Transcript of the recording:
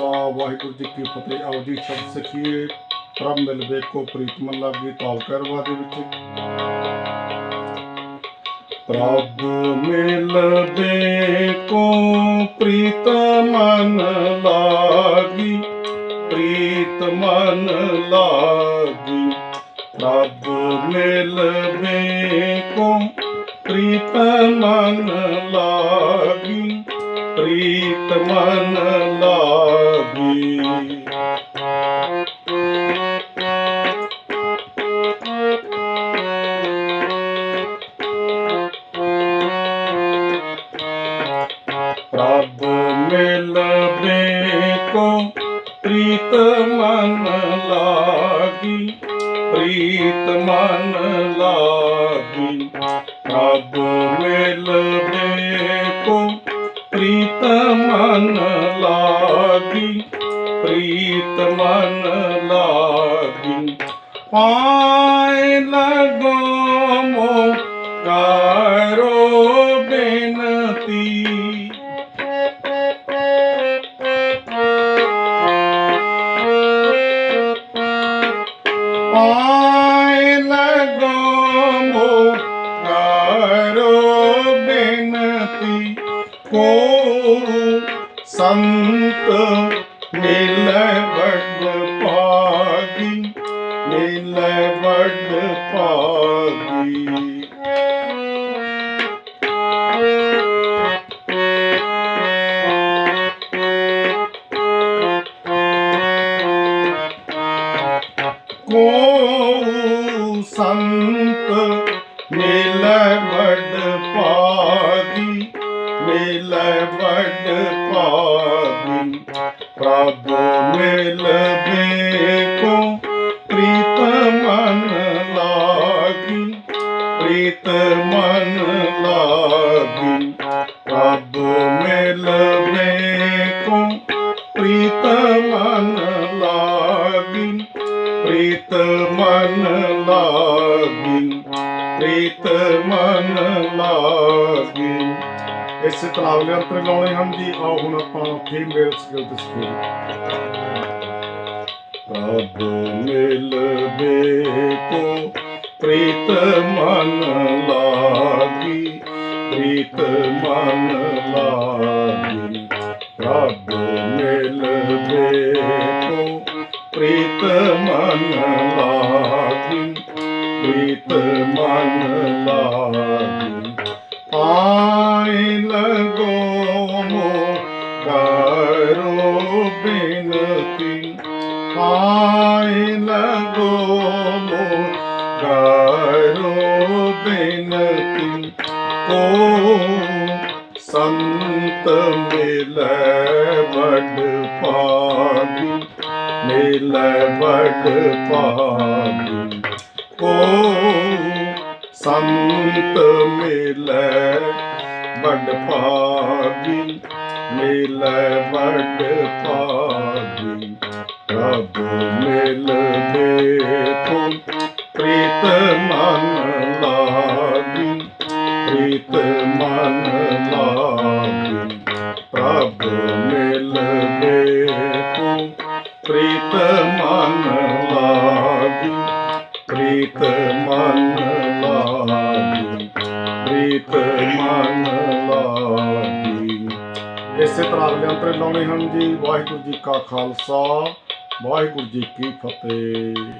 ਵਾਹਿਗੁਰੂ ਜੀ ਕੀ ਫਤਿਹ। ਆਓ ਜੀ, ਸ਼ਬਦ ਸਿੱਖੀਏ। ਪ੍ਰਭ ਮਿਲ ਵੇਖੋ ਪ੍ਰੀਤ ਲਾਗੀ ਤਾਲ ਕਰਵਾ ਦੇ ਵਿੱਚ। ਪ੍ਰਭ ਮਿਲ ਵੇਖੋ ਪ੍ਰੀਤਮਨ ਲਾਗੀ ਪ੍ਰੀਤਮਨ ਲਾਗੀ। ਪ੍ਰਭ ਮਿਲ ਵੇਖੋ ਪ੍ਰੀਤਮਨ ਲਾਗੀ, ਪ੍ਰੀਤ ਮਨ ਲਾਗੀ ਪ੍ਰਭ ਮਿਲ ਕੋ ਪ੍ਰੀਤ ਮਨ ਲਾਗੀ ਪ੍ਰੀਤ ਮਨ ਲਾਗੀ। ਪ੍ਰਭ ਮਿਲ ਵੇਖੋ ਪ੍ਰੀਤ ਮਨ ਲਾਗੀ ਪ੍ਰੀਤ ਮਨ ਲਾਗੀ ਪਾਏ ਲਗੋ ਮੋ ਕਰੋ ਬੇਨਤੀ ਪਾਏ ਲਗੋ ਮੋ ਕਰੋ ਬੇਨਤੀ ਕੋ ਸੰਤ ਮਿਲੈ ਵੱਡ ਭਾਗੀ ਮਿਲੈ ਵੱਡ ਭਾਗੀ ਕੋ ਸੰਤ ਮਿਲੈ ਵੱਡ ਭਾਗੀ ਮਿਲੈ ਵੱਡ ਭਾਗੀ ਪ੍ਰਭ ਮਿਲ ਵੇਖੋ ਪ੍ਰੀਤ ਮਨ ਲਾਗੀ ਪ੍ਰੀਤ ਮਨ ਲਾਗੀ ਪ੍ਰਭ ਮਿਲ ਵੇਖੋ ਪ੍ਰੀਤ ਮਨ ਲਾਗੀ ਪ੍ਰੀਤ ਇਸ ਤਲਾਵਲੇ ਅੰਤਰ ਲਾਉਣੇ ਹਨ ਜੀ। ਆਓ ਹੁਣ ਆਪਾਂ ਫੀਮੇਲ ਸਕਿੱਲ ਤੇ ਸਿੱਖੀਏ ਪ੍ਰਭ ਮਿਲ ਵੇਖੋ ਪ੍ਰੀਤ ਮਨ ਲਾਗੀ, ਪ੍ਰੀਤ ਮਨ ਲਾਗੀ। ਰੱਬ ਮਿਲ ਵੇਖੋ ਪ੍ਰੀਤ ਮਨ ਲਾਗੀ, ਪ੍ਰੀਤ ਮਨ ਲਾਗੀ। ਪਾਏ ਲਗੋ ਮੋ ਕਰੋ ਬਿਨਤੀ ਕੋ ਸੰਤ ਮਿਲੈ ਵੱਡ ਭਾਗੀ, ਮਿਲੈ ਵੱਡ ਭਾਗੀ। ਕੋ ਸੰਤ ਮਿਲੈ ਵੱਡ ਭਾਗੀ, ਮਿਲੈ ਵੱਡ ਭਾਗੀ। ਪ੍ਰਭ ਮਿਲ ਵੇਖੋ ਪ੍ਰੀਤ ਮਨ ਲਾਗੀ, ਪ੍ਰੀਤ ਮਨ ਲਾਗੀ। ਪ੍ਰਭ ਮਿਲ ਵੇਖੋ ਪ੍ਰੀਤ ਮਨ ਲਾਗੀ, ਪ੍ਰੀਤ ਮਨ ਲਾਗੀ, ਪ੍ਰੀਤ ਮਨ ਲਾਗੀ। ਇਸੇ ਤਰ੍ਹਾਂ ਅਗਲੇ ਅੰਤਰੇ ਲਾਉਣੇ ਹਨ ਜੀ, ਵਾਹਿਗੁਰੂ ਜੀ ਕਾ ਖਾਲਸਾ। ਵਾਹਿਗੁਰੂ ਜੀ ਕੀ ਫਤਿਹ।